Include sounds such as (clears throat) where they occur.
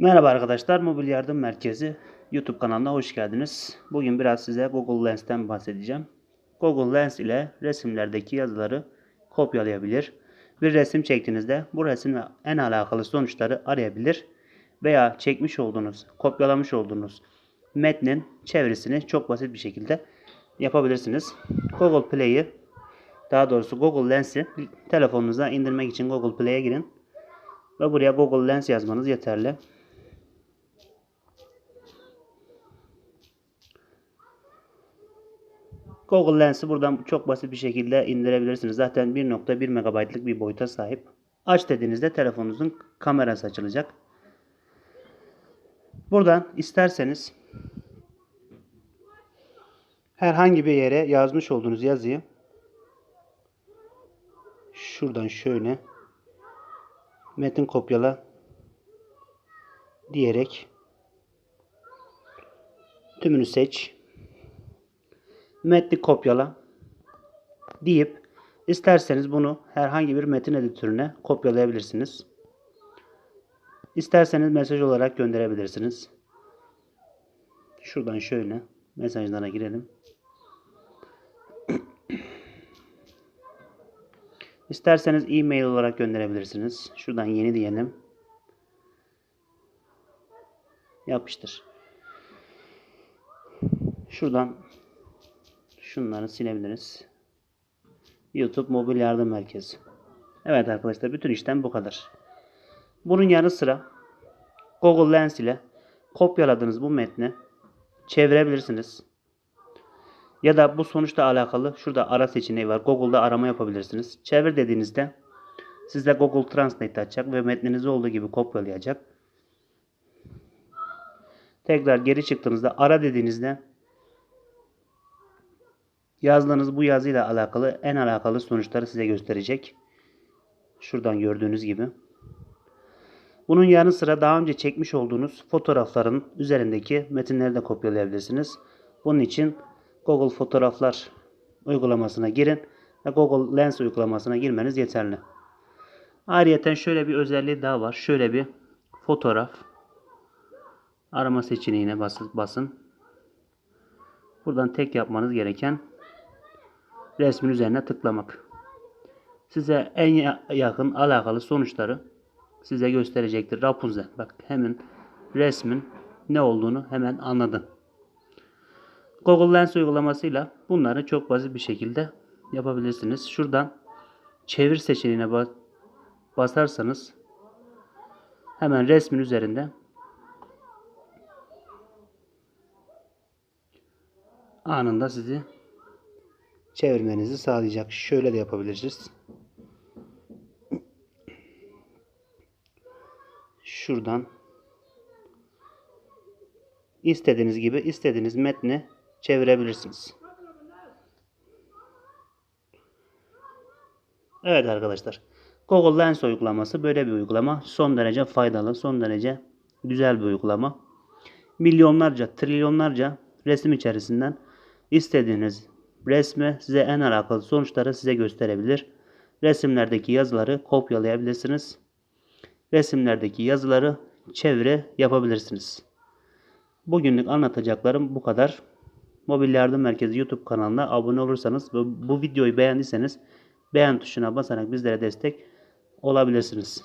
Merhaba arkadaşlar, Mobil Yardım Merkezi YouTube kanalına hoş geldiniz. Bugün biraz size Google Lens'ten bahsedeceğim. Google Lens ile resimlerdeki yazıları kopyalayabilir. Bir resim çektiğinizde bu resimle en alakalı sonuçları arayabilir veya çekmiş olduğunuz, kopyalamış olduğunuz metnin çevirisini çok basit bir şekilde yapabilirsiniz. Google Play'i daha doğrusu Google Lens'i telefonunuza indirmek için Google Play'e girin ve buraya Google Lens yazmanız yeterli. Google Lens'i buradan çok basit bir şekilde indirebilirsiniz. Zaten 1.1 MB'lık bir boyuta sahip. Aç dediğinizde telefonunuzun kamerası açılacak. Buradan isterseniz herhangi bir yere yazmış olduğunuz yazıyı şuradan şöyle metin kopyala diyerek tümünü seç metni kopyala deyip isterseniz bunu herhangi bir metin editörüne kopyalayabilirsiniz. İsterseniz mesaj olarak gönderebilirsiniz. Şuradan şöyle mesajlara girelim. (clears throat) İsterseniz e-mail olarak gönderebilirsiniz. Şuradan yeni diyelim. Yapıştır. Şuradan şunları silebiliriz. YouTube Mobil Yardım Merkezi. Evet arkadaşlar bütün işlem bu kadar. Bunun yanı sıra Google Lens ile kopyaladığınız bu metni çevirebilirsiniz. Ya da bu sonuçla alakalı şurada ara seçeneği var. Google'da arama yapabilirsiniz. Çevir dediğinizde size Google Translate açacak ve metninizi olduğu gibi kopyalayacak. Tekrar geri çıktığınızda ara dediğinizde yazdığınız bu yazıyla alakalı en alakalı sonuçları size gösterecek. Şuradan gördüğünüz gibi. Bunun yanı sıra daha önce çekmiş olduğunuz fotoğrafların üzerindeki metinleri de kopyalayabilirsiniz. Bunun için Google Fotoğraflar uygulamasına girin ve Google Lens uygulamasına girmeniz yeterli. Ayrıca şöyle bir özelliği daha var. Şöyle bir fotoğraf arama seçeneğine basın. Buradan tek yapmanız gereken resmin üzerine tıklamak. Size en yakın alakalı sonuçları size gösterecektir. Rapunzel. Bak hemen resmin ne olduğunu hemen anladın. Google Lens uygulamasıyla bunları çok basit bir şekilde yapabilirsiniz. Şuradan çevir seçeneğine basarsanız hemen resmin üzerinde anında sizi çevirmenizi sağlayacak. Şöyle de yapabilirsiniz. Şuradan istediğiniz gibi istediğiniz metni çevirebilirsiniz. Evet arkadaşlar. Google Lens uygulaması böyle bir uygulama. Son derece faydalı, son derece güzel bir uygulama. Milyonlarca, trilyonlarca resim içerisinden istediğiniz resmi size en alakalı sonuçları size gösterebilir. Resimlerdeki yazıları kopyalayabilirsiniz. Resimlerdeki yazıları çeviri yapabilirsiniz. Bugünlük anlatacaklarım bu kadar. Mobil Yardım Merkezi YouTube kanalına abone olursanız ve bu videoyu beğendiyseniz beğen tuşuna basarak bizlere destek olabilirsiniz.